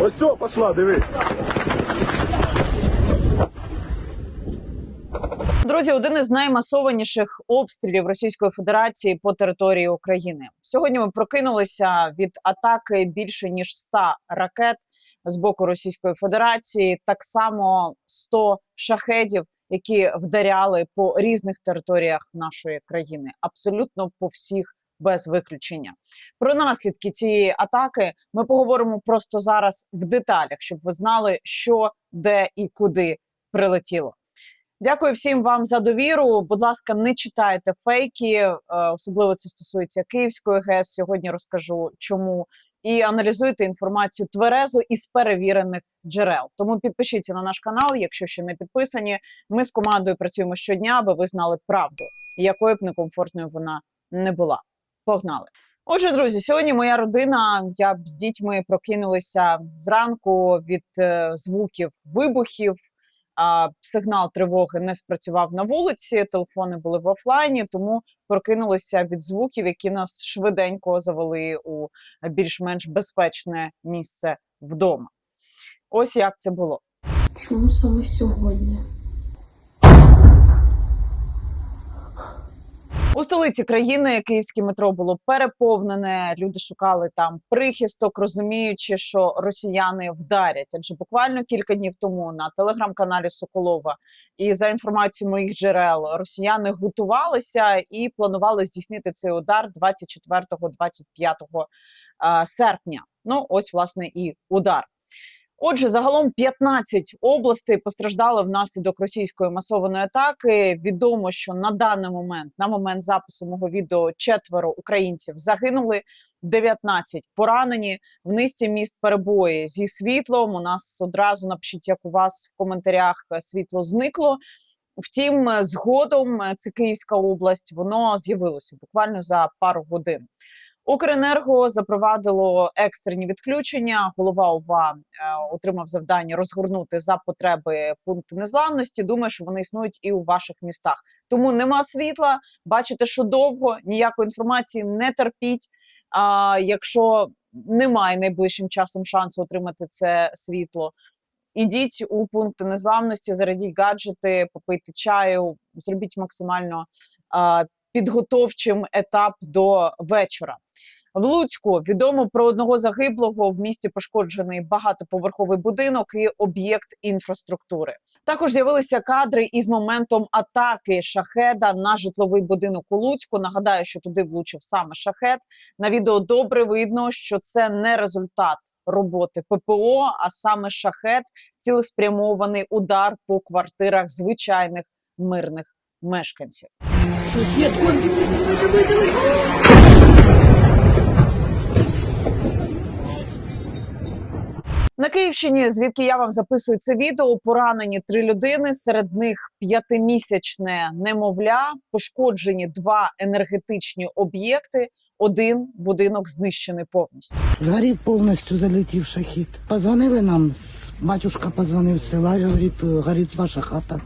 Ось все, пошла, диви. Друзі, один із наймасованіших обстрілів Російської Федерації по території України. Сьогодні ми прокинулися від атаки більше ніж 100 ракет з боку Російської Федерації. Так само 100 шахедів, які вдаряли по різних територіях нашої країни, абсолютно по всіх. Без виключення про наслідки цієї атаки ми поговоримо просто зараз в деталях, щоб ви знали, що де і куди прилетіло. Дякую всім вам за довіру. Будь ласка, не читайте фейки, е, особливо це стосується Київської ГЕС. Сьогодні розкажу чому. І аналізуйте інформацію тверезо із перевірених джерел. Тому підпишіться на наш канал, якщо ще не підписані. Ми з командою працюємо щодня, аби ви знали правду, якою б некомфортною вона не була. Погнали! Отже, друзі, сьогодні моя родина. Я б з дітьми прокинулися зранку від е, звуків вибухів. Сигнал тривоги не спрацював на вулиці, телефони були в офлайні, тому прокинулися від звуків, які нас швиденько завели у більш-менш безпечне місце вдома. Ось як це було. Чому саме сьогодні? У столиці країни київське метро було переповнене. Люди шукали там прихисток, розуміючи, що росіяни вдарять. Адже буквально кілька днів тому на телеграм-каналі Соколова і за інформацією моїх джерел, росіяни готувалися і планували здійснити цей удар 24-25 е, серпня. Ну ось власне і удар. Отже, загалом 15 областей постраждали внаслідок російської масованої атаки. Відомо, що на даний момент, на момент запису мого відео, четверо українців загинули, 19 поранені. В низці міст перебої зі світлом. У нас одразу напишіть, як у вас в коментарях е, світло зникло. Втім, е, згодом е, це Київська область, воно з'явилося буквально за пару годин. Укренерго запровадило екстрені відключення. Голова ОВА е, отримав завдання розгорнути за потреби пункти незламності. Думаю, що вони існують і у ваших містах. Тому нема світла. Бачите, що довго ніякої інформації не терпіть. А якщо немає найближчим часом шансу отримати це світло, ідіть у пункти незламності, зарядіть гаджети, попийте чаю, зробіть максимально підготовчим етап до вечора. В Луцьку відомо про одного загиблого в місті пошкоджений багатоповерховий будинок і об'єкт інфраструктури. Також з'явилися кадри із моментом атаки шахеда на житловий будинок у Луцьку. Нагадаю, що туди влучив саме шахет. На відео добре видно, що це не результат роботи ППО, а саме шахет, цілеспрямований удар по квартирах звичайних мирних мешканців. Давай. На Київщині, звідки я вам записую це відео, поранені три людини. Серед них п'ятимісячне немовля, пошкоджені два енергетичні об'єкти. Один будинок знищений повністю. Згорів повністю залетів шахід. Позвонили нам, батюшка позвонив з села, і говорить, горить ваша хата.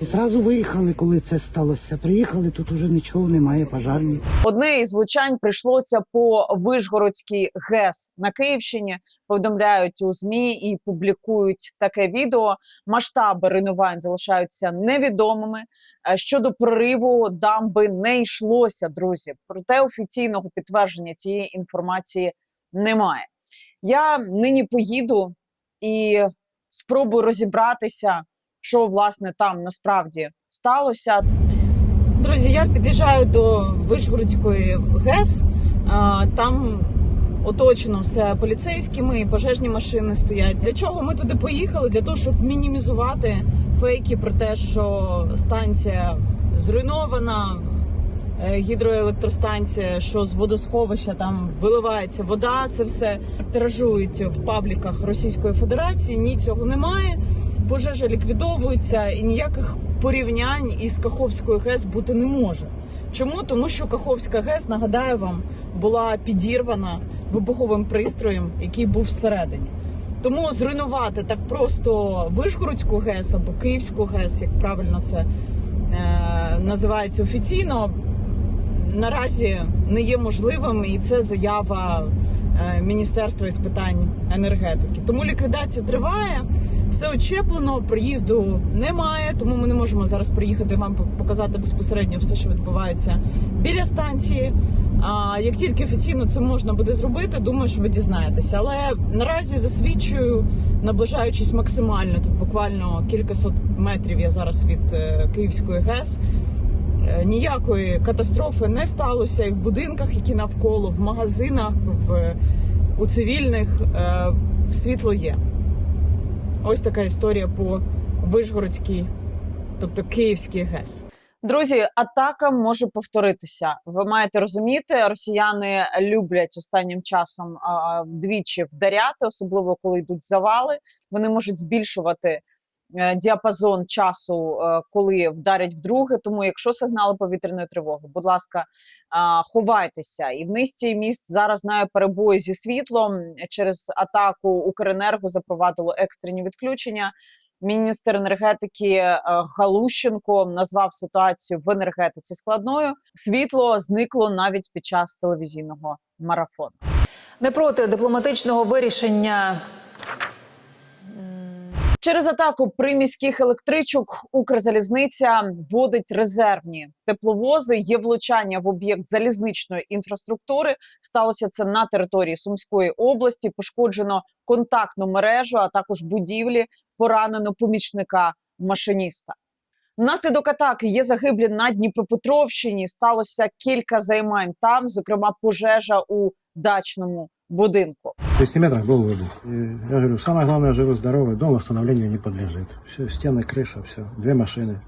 І зразу виїхали, коли це сталося. Приїхали, тут уже нічого немає, пожарні. Одне із влучань прийшлося по Вишгородській ГЕС на Київщині. Повідомляють у змі і публікують таке відео. Масштаби руйнувань залишаються невідомими. Е, Щодо прориву дамби не йшлося, друзі. Проте офіційного підтвердження цієї інформації немає. Я нині поїду і спробую розібратися, що власне там насправді сталося. Друзі, я під'їжджаю до Вишгородської ГЕС. Там оточено все поліцейськими і пожежні машини стоять. Для чого ми туди поїхали? Для того, щоб мінімізувати фейки про те, що станція зруйнована. е, Гідроелектростанція, що з водосховища там виливається вода, це все тиражують в пабліках Російської Федерації. Ні, цього немає. Пожежа ліквідовується і ніяких порівнянь із Каховською ГЕС бути не може. Чому? Тому що Каховська ГЕС, нагадаю вам, була підірвана вибуховим пристроєм, який був всередині. Тому зруйнувати так просто Вишгородську ГЕС або Київську ГЕС, як правильно це е, називається офіційно, наразі не є можливим, і це заява е, міністерства із питань енергетики. Тому ліквідація триває, все очеплено, приїзду немає, тому ми не можемо зараз приїхати вам показати безпосередньо все, що відбувається біля станції. А як тільки офіційно це можна буде зробити, думаю, що ви дізнаєтеся. Але наразі засвідчую, наближаючись максимально тут буквально кількасот метрів. Я зараз від е, Київської ГЕС. Е, Ніякої катастрофи не сталося і в будинках, які навколо, в магазинах, в у цивільних е, світло є. Ось така історія по Вишгородській, тобто Київській ГЕС. Друзі, атака може повторитися. Ви маєте розуміти, росіяни люблять останнім часом а, двічі вдаряти, особливо коли йдуть завали. Вони можуть збільшувати е, діапазон часу, е, коли вдарять вдруге. Тому, якщо сигнали повітряної тривоги, будь ласка, а, ховайтеся. І в низці міст зараз знаю перебої зі світлом через атаку Укренерго запровадило екстрені відключення. Міністр енергетики е, Галущенко назвав ситуацію в енергетиці складною. Світло зникло навіть під час телевізійного марафону. Не проти дипломатичного вирішення Через атаку приміських електричок Укрзалізниця вводить резервні тепловози. Є влучання в об'єкт залізничної інфраструктури. Сталося це на території Сумської області. Пошкоджено контактну мережу, а також будівлі. Поранено помічника машиніста. Внаслідок атаки є загиблі на Дніпропетровщині. Сталося кілька займань там, зокрема пожежа у дачному будинку. В 6 метрах был выбух. И я говорю, самое главное, живы-здоровый, дом восстановлению не подлежит. Все, стены, крыша, все. Две машины.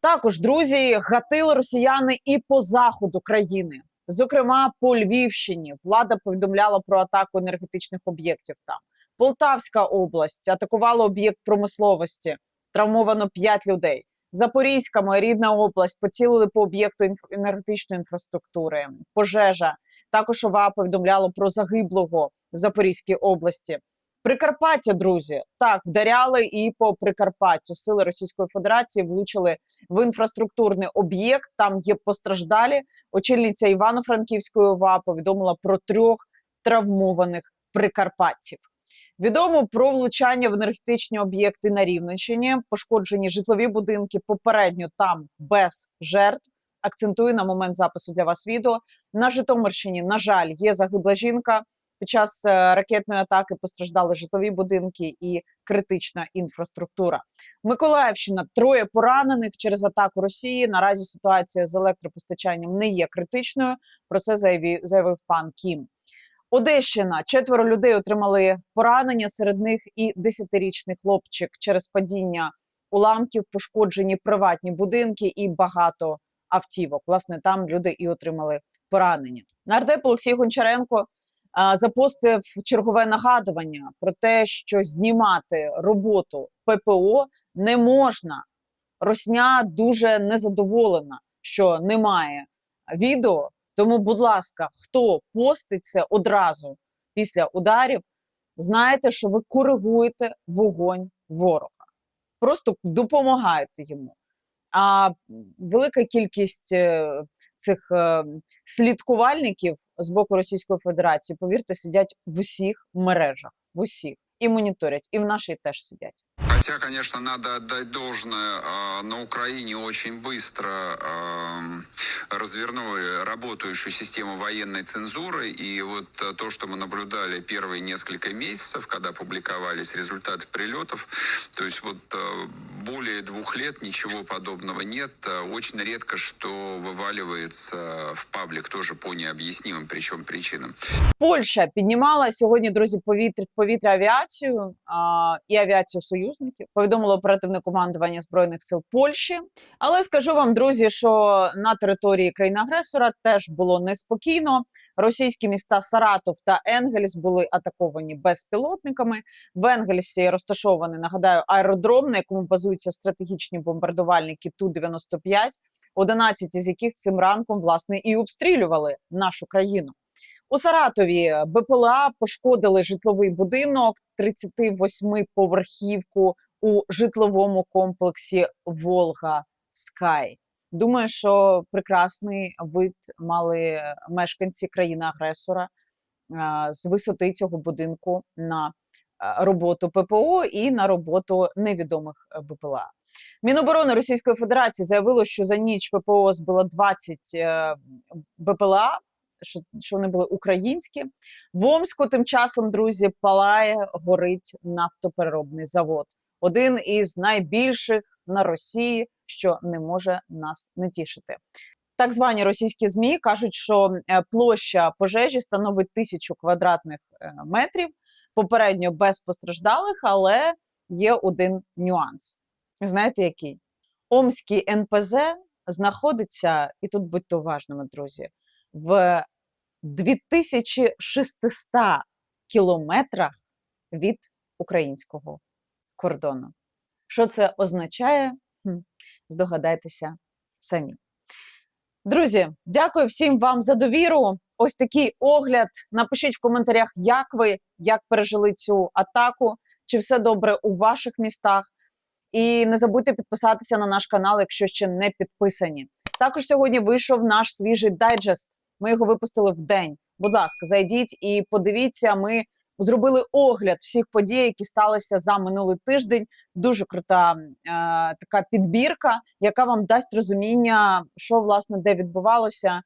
Також друзі гатили росіяни і по заходу країни. Зокрема, по Львівщині влада повідомляла про атаку енергетичних об'єктів. Там Полтавська область атакувала об'єкт промисловості. Травмовано 5 людей. Запорізька, моя рідна область, поцілили по об'єкту енергетичної інфраструктури. Пожежа також ОВА повідомляло про загиблого в Запорізькій області. Прикарпаття, друзі, так вдаряли і по Прикарпаттю. Сили Російської Федерації влучили в інфраструктурний об'єкт. Там є постраждалі. Очільниця Івано-Франківської ОВА повідомила про трьох травмованих прикарпатців. Відомо про влучання в енергетичні об'єкти на Рівненщині, пошкоджені житлові будинки попередньо там без жертв. Акцентую на момент запису для вас відео. На Житомирщині, на жаль, є загибла жінка. Під час е, ракетної атаки постраждали житлові будинки і критична інфраструктура. Миколаївщина троє поранених через атаку Росії. Наразі ситуація з електропостачанням не є критичною. Про це заявив, заявив пан Кім. Одещина четверо людей отримали поранення. Серед них і десятирічний хлопчик через падіння уламків, пошкоджені приватні будинки і багато автівок. Власне, там люди і отримали поранення. Нардеп Олексій Гончаренко а, запостив чергове нагадування про те, що знімати роботу ППО не можна. Росня дуже незадоволена, що немає відео. Тому, будь ласка, хто постить це одразу після ударів, знаєте, що ви коригуєте вогонь ворога. Просто допомагаєте йому. А велика кількість е, цих е, слідкувальників з боку Російської Федерації, повірте, сидять в усіх мережах, в усіх і моніторять, і в нашій теж сидять. Хотя, конечно, надо отдать должное, а, на Украине очень быстро ам, развернули работающую систему военной цензуры. И вот а, то, что мы наблюдали первые несколько месяцев, когда публиковались результаты прилетов, то есть вот а, более двух лет ничего подобного нет. А, Очень редко что вываливается в паблик тоже по необъяснимым причем причинам. Польща піднімала сьогодні, друзі, повітря повітря авіацію а, і авіацію союзників. Повідомило оперативне командування збройних сил Польщі. Але скажу вам, друзі, що на території країни-агресора теж було неспокійно. Російські міста Саратов та Енгельс були атаковані безпілотниками. В Енгельсі розташований, нагадаю, аеродром, на якому базуються стратегічні бомбардувальники Ту-95, 11 із яких цим ранком власне і обстрілювали нашу країну. У Саратові БПЛА пошкодили житловий будинок 38-поверхівку у житловому комплексі Волга Скай. Думаю, що прекрасний вид мали мешканці країни-агресора з висоти цього будинку на е, роботу ППО і на роботу невідомих е, БПЛА. Міноборони Російської Федерації заявило, що за ніч ППО збило 20 е, БПЛА, що вони були українські. В Омську тим часом, друзі, палає, горить нафтопереробний завод. Один із найбільших на Росії, що не може нас не тішити. Так звані російські змі кажуть, що е, площа пожежі становить тисячу квадратних е, метрів. Попередньо без постраждалих, але є один нюанс. Знаєте, який? Омський НПЗ знаходиться, і тут будьте уважними, друзі, в 2600 кілометрах від українського кордону. Що це означає? Здогадайтеся самі. Друзі, дякую всім вам за довіру. Ось такий огляд. Напишіть в коментарях, як ви як пережили цю атаку, чи все добре у ваших містах. І не забудьте підписатися на наш канал, якщо ще не підписані. Також сьогодні вийшов наш свіжий дайджест. Ми його випустили в день. Будь ласка, зайдіть і подивіться. Ми зробили огляд всіх подій, які сталися за минулий тиждень. Дуже крута е, така підбірка, яка вам дасть розуміння, що власне де відбувалося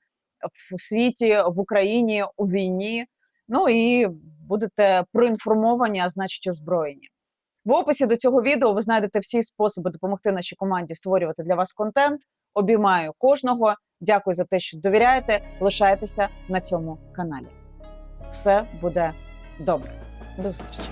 в світі, в Україні у війні. Ну і будете проінформовані, а значить озброєні. В описі до цього відео ви знайдете всі способи допомогти нашій команді створювати для вас контент. Обіймаю кожного. Дякую за те, що довіряєте. Лишайтеся на цьому каналі. Все буде добре. До зустрічі.